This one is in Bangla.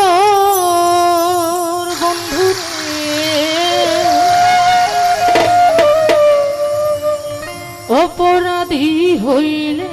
এক বন্ধু অপরাধী হইলে